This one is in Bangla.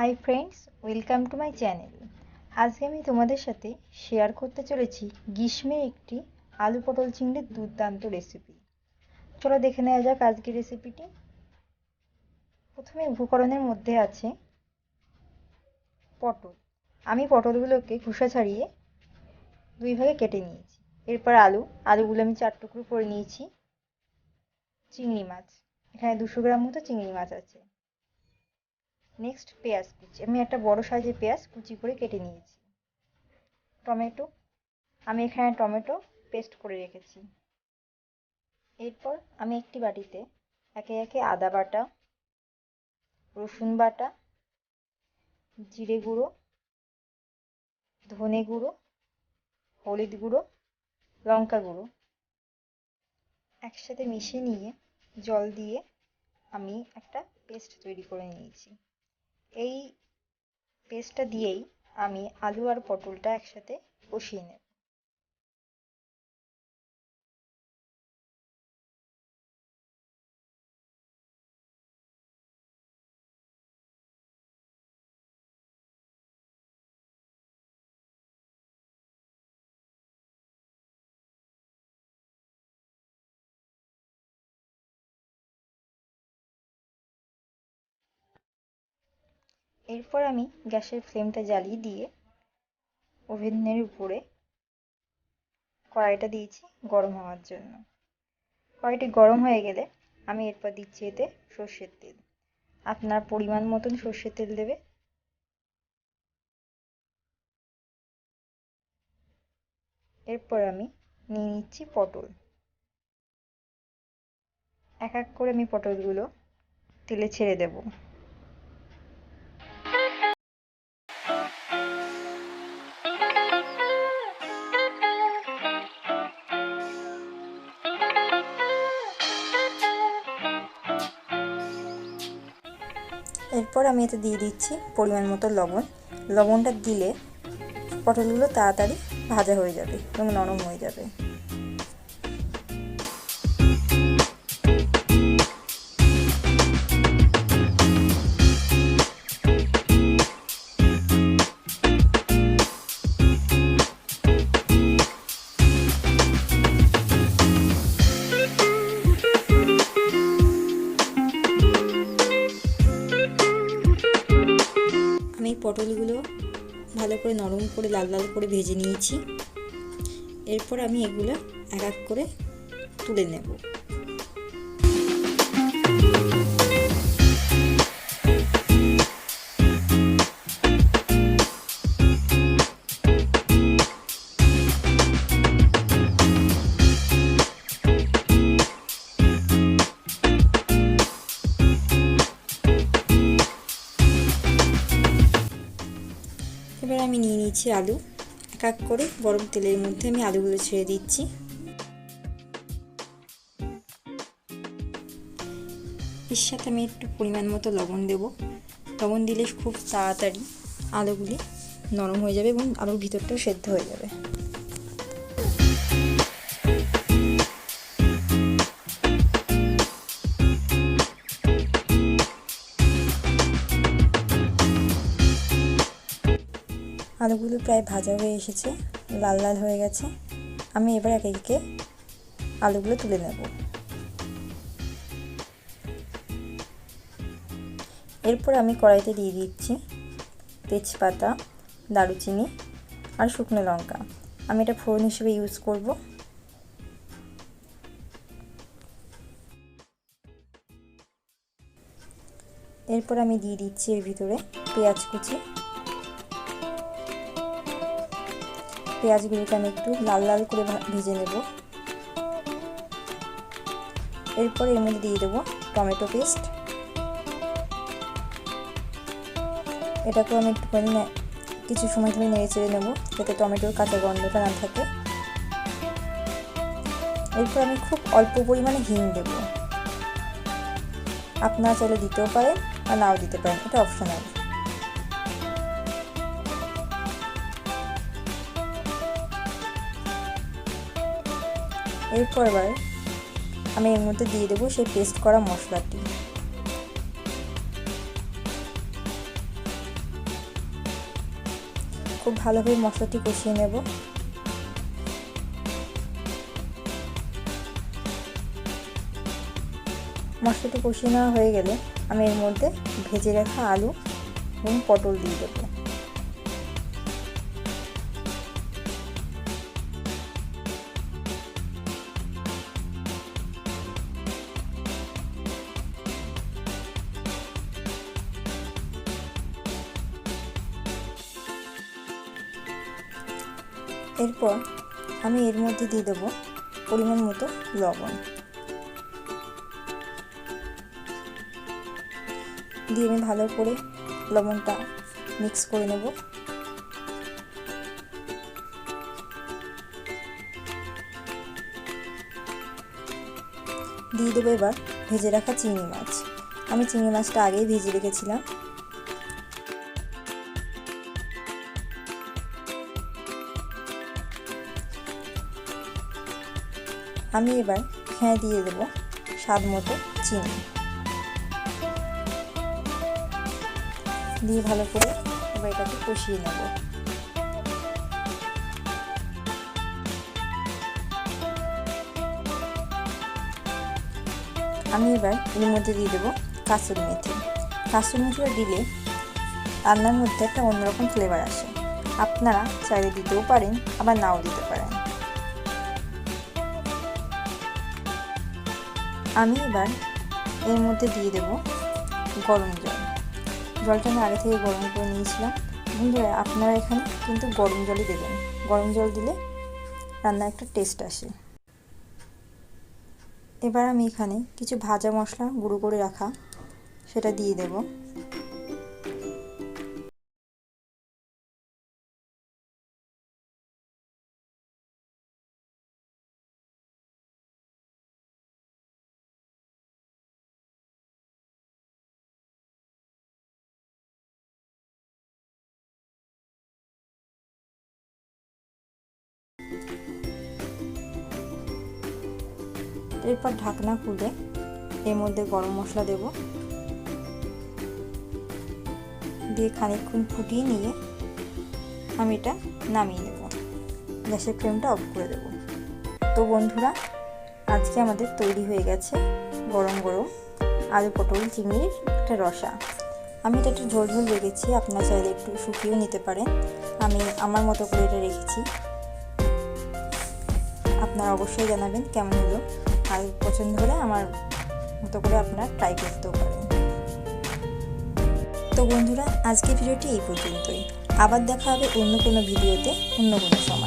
Hi friends welcome to my channel আজকে আমি তোমাদের সাথে শেয়ার করতে চলেছি গ্রীষ্মের একটি আলু পটল চিংড়ির দুর্দান্ত রেসিপি চলো দেখে নেওয়া যাক আজকের রেসিপিটি প্রথমে উপকরণের মধ্যে আছে পটল। আমি পটলগুলোকে খোসা ছাড়িয়ে দুই ভাগে কেটে নিয়েছি। এরপর আলু, আলুগুলো আমি চার টুকরো করে নিয়েছি। চিংড়ি মাছ। এখানে দুশো গ্রাম মতো চিংড়ি মাছ আছে। নেক্সট পেঁয়াজ কুচি। আমি একটা বড় সাইজের পেঁয়াজ কুচি করে কেটে নিয়েছি। টমেটো। আমি এখানে টমেটো পেস্ট করে রেখেছি। এরপর আমি একটি বাটিতে একে একে আদা বাটা, রসুন বাটা, জিরে গুঁড়ো, ধনে গুঁড়ো, হলুদ গুঁড়ো, লঙ্কা গুঁড়ো। একসাথে মিশিয়ে নিয়ে জল দিয়ে আমি একটা পেস্ট তৈরি করে নিয়েছি। এই পেস্টটা দিয়েই আমি আলু আর পটলটা একসাথে কষিয়ে নেব। এরপর আমি গ্যাসের ফ্লেমটা জ্বালিয়ে দিয়ে ওভেনের উপরে কড়াইটা দিয়েছি গরম হওয়ার জন্য। কড়াইটি গরম হয়ে গেলে আমি এরপর দিচ্ছি এতে সর্ষের তেল। আপনার পরিমাণ মতন সর্ষের তেল দেবে। এরপর আমি নিয়ে নিচ্ছি পটল। এক এক করে আমি পটলগুলো তেলে ছেড়ে দেবো। এরপর আমি এতে দিয়ে দিচ্ছি পরিমাণ মতো লবণ। লবণটা দিলে পটলগুলো তাড়াতাড়ি ভাজা হয়ে যাবে এবং নরম হয়ে যাবে। পটলগুলো ভালো করে নরম করে লাল লাল করে ভেজে নিয়েছি। এরপর আমি এগুলো এক এক করে তুলে নেব। আমি নিয়ে নিচ্ছি আলু। এক এক করে গরম তেলের মধ্যে আমি আলুগুলো ছেড়ে দিচ্ছি। এর সাথে আমি একটু পরিমাণ মতো লবণ দেব। লবণ দিলে খুব তাড়াতাড়ি আলুগুলি নরম হয়ে যাবে এবং আলুর ভিতরটাও সেদ্ধ হয়ে যাবে। আলুগুলো প্রায় ভাজা হয়ে এসেছে, লাল লাল হয়ে গেছে। আমি এবার এক একে আলুগুলো তুলে নেব। এরপর আমি কড়াইতে দিয়ে দিচ্ছি তেজপাতা, দারুচিনি আর শুকনো লঙ্কা। আমি এটা ফোড়ন হিসেবে ইউজ করব। এরপর আমি দিয়ে দিচ্ছি এর ভিতরে পেঁয়াজ কুচি। পেঁয়াজগুলোকে আমি একটু লাল লাল করে ভেজে নেব। এরপর এর মধ্যে দিয়ে দেবো টমেটো পেস্ট। এটাকেও আমি একটুখানি কিছু সময় ধরে নেড়ে চেড়ে নেব যাতে টমেটোর কাঁচা গন্ধটা না থাকে। এরপর আমি খুব অল্প পরিমাণে হিং দেব। আপনারা চাইলে দিতেও পারেন বা নাও দিতে পারেন, এটা অপশনাল এরপর এবার আমি এর মধ্যে দিয়ে দেবো সেই পেস্ট করা মশলাটি। খুব ভালোভাবে মশলাটি কষিয়ে নেব। মশলাটি কষিয়ে নেওয়া হয়ে গেলে আমি এর মধ্যে ভেজে রাখা আলু এবং পটল দিয়ে দেবো। এরপর আমি এর মধ্যে দিয়ে দেবো পরিমাণ মতো লবণ। দিয়ে আমি ভালো করে লবণটা মিক্স করে নেব। দিয়ে দেবো এবার ভেজে রাখা চিংড়ি মাছ। আমি চিংড়ি মাছটা আগেই ভেজে রেখেছিলাম। আমি এবার এখানে দিয়ে দেবো স্বাদ মতো চিনি। দিয়ে ভালো করে এবার এটাকে কষিয়ে নেব। আমি এবার এর মধ্যে দিয়ে দেবো কাসুরি মেথি। কাসুরি মেথিটা দিলে রান্নার মধ্যে একটা অন্যরকম ফ্লেভার আসে। আপনারা চাইলে দিতেও পারেন, আবার নাও দিতে পারেন। আমি এবার এর মধ্যে দিয়ে দেব গরম জল। জলটা আমি আগে থেকে গরম করে নিয়েছিলাম। বন্ধুরা, আপনারা এখানে কিন্তু গরম জলই দেবেন। গরম জল দিলে রান্নার একটা টেস্ট আসে। এবার আমি এখানে কিছু ভাজা মশলা গুঁড়ো করে রাখা, সেটা দিয়ে দেব। এরপর ঢাকনা খুলে এর মধ্যে গরম মশলা দেব। দিয়ে খানিকক্ষণ ফুটিয়ে নিয়ে আমি এটা নামিয়ে নেব। গ্যাসের ফ্লেমটা অফ করে দেব। তো বন্ধুরা, আজকে আমাদের তৈরি হয়ে গেছে গরম গরম আলু পটল চিংড়ির একটা রসা। আমি এটা একটু ঝোল ঝোল রেখেছি, আপনারা চাইলে একটু শুকিয়েও নিতে পারেন। আমি আমার মতো করে এটা রেখেছি। আপনারা অবশ্যই জানাবেন কেমন হলো। আর পছন্দ হলে আমার মতো করে আপনারা ট্রাই করতেও পারেন। তো বন্ধুরা, আজকের ভিডিওটি এই পর্যন্তই। আবার দেখা হবে অন্য কোনো ভিডিওতে, অন্য কোনো সময়।